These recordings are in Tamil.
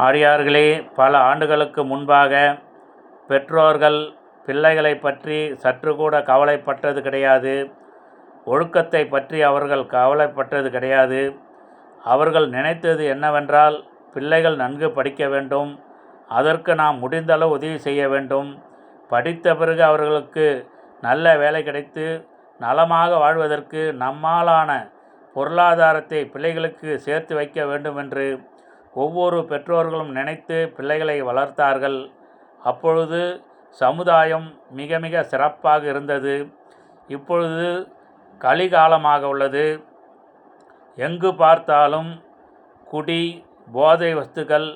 ஆரியார்களே பல ஆண்டுகளுக்கு முன்பாக பெற்றோர்கள் பிள்ளைகளை பற்றி சற்று கூட கவலைப்பட்டது கிடையாது. ஒழுக்கத்தை பற்றி அவர்கள் கவலைப்பட்டது கிடையாது. அவர்கள் நினைத்தது என்னவென்றால் பிள்ளைகள் நன்கு படிக்க வேண்டும். அதற்கு நாம் முடிந்தளவு உதவி செய்ய வேண்டும். படித்த பிறகு அவர்களுக்கு நல்ல வேலை கிடைத்து நலமாக வாழ்வதற்கு நம்மாலான பொருளாதாரத்தை பிள்ளைகளுக்கு சேர்த்து வைக்க வேண்டும் என்று ஒவ்வொரு பெற்றோர்களும் நினைத்து பிள்ளைகளை வளர்த்தார்கள். அப்பொழுது சமுதாயம் மிக மிக சிறப்பாக இருந்தது. இப்பொழுது கலிகாலமாக உள்ளது. எங்கு பார்த்தாலும் குடி போதை வஸ்துக்கள்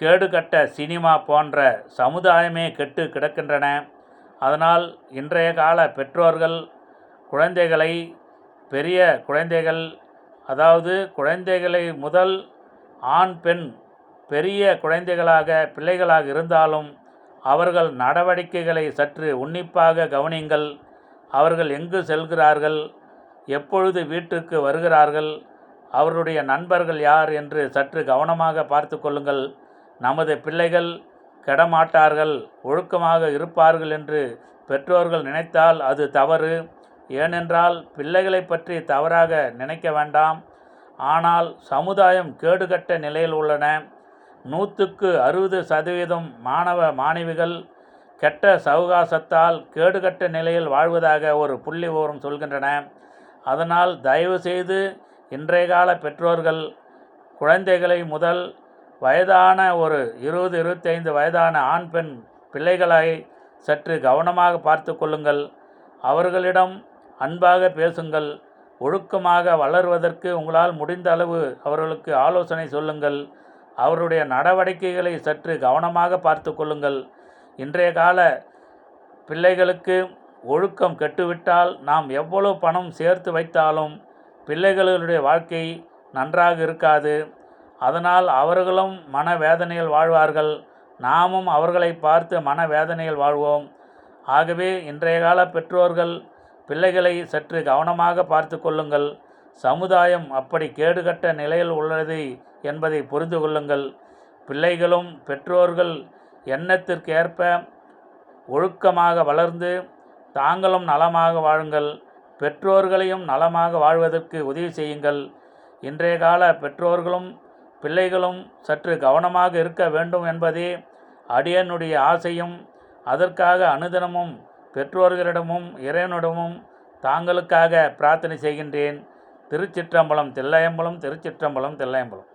கேடுகட்ட சினிமா போன்ற சமுதாயமே கெட்டு கிடக்கின்றன. அதனால் இன்றைய கால பெற்றோர்கள் குழந்தைகளை பெரிய குழந்தைகள் அதாவது குழந்தைகளை முதல் ஆண் பெண் பெரிய குழந்தைகளாக பிள்ளைகளாக இருந்தாலும் அவர்கள் நடவடிக்கைகளை சற்று உன்னிப்பாக கவனிங்கள் அவர்கள் எங்கு செல்கிறார்கள்? எப்பொழுது வீட்டுக்கு வருகிறார்கள்? அவருடைய நண்பர்கள் யார் என்று சற்று கவனமாக பார்த்து கொள்ளுங்கள். நமது பிள்ளைகள் கெடமாட்டார்கள் ஒழுக்கமாக இருப்பார்கள் என்று பெற்றோர்கள் நினைத்தால் அது தவறு. ஏனென்றால் பிள்ளைகளை பற்றி தவறாக நினைக்க வேண்டாம். ஆனால் சமுதாயம் கேடுகட்ட நிலையில் உள்ளன. நூற்றுக்கு அறுபது சதவீதம் மாணவ மாணவிகள் கெட்ட சவுகாசத்தால் கேடுகட்ட நிலையில் வாழ்வதாக ஒரு புள்ளி விவரம் சொல்கின்றன. அதனால் தயவுசெய்து இன்றைய கால பெற்றோர்கள் குழந்தைகளை முதல் வயதான ஒரு இருபது இருபத்தைந்து வயதான ஆண் பெண் பிள்ளைகளை சற்று கவனமாக பார்த்து கொள்ளுங்கள். அவர்களிடம் அன்பாக பேசுங்கள். ஒழுக்கமாக வளர்வதற்கு உங்களால் முடிந்த அளவு அவர்களுக்கு ஆலோசனை சொல்லுங்கள். அவருடைய நடவடிக்கைகளை சற்று கவனமாக பார்த்து கொள்ளுங்கள். இன்றைய கால பிள்ளைகளுக்கு ஒழுக்கம் கெட்டுவிட்டால் நாம் எவ்வளவு பணம் சேர்த்து வைத்தாலும் பிள்ளைகளுடைய வாழ்க்கை நன்றாக இருக்காது. அதனால் அவர்களும் மனவேதனையில் வாழ்வார்கள். நாமும் அவர்களை பார்த்து மனவேதனையில் வாழ்வோம். ஆகவே இன்றைய கால பெற்றோர்கள் பிள்ளைகளை சற்று கவனமாக பார்த்து கொள்ளுங்கள். சமுதாயம் அப்படி கேடுகட்ட நிலையில் உள்ளது என்பதை புரிந்து கொள்ளுங்கள். பிள்ளைகளும் பெற்றோர்கள் எண்ணத்திற்கேற்ப ஒழுக்கமாக வளர்ந்து தாங்களும் நலமாக வாழுங்கள். பெற்றோர்களையும் நலமாக வாழ்வதற்கு உதவி செய்யுங்கள். இன்றைய கால பெற்றோர்களும் பிள்ளைகளும் சற்று கவனமாக இருக்க வேண்டும் என்பதே அடியனுடைய ஆசையும் அதற்காக அனுதினமும் பெற்றோர்களிடமும் இறைவனிடமும் தாங்களுக்காக பிரார்த்தனை செய்கின்றேன். திருச்சிற்றம்பலம் தில்லையம்பலம் திருச்சிற்றம்பலம் தில்லையம்பலம்.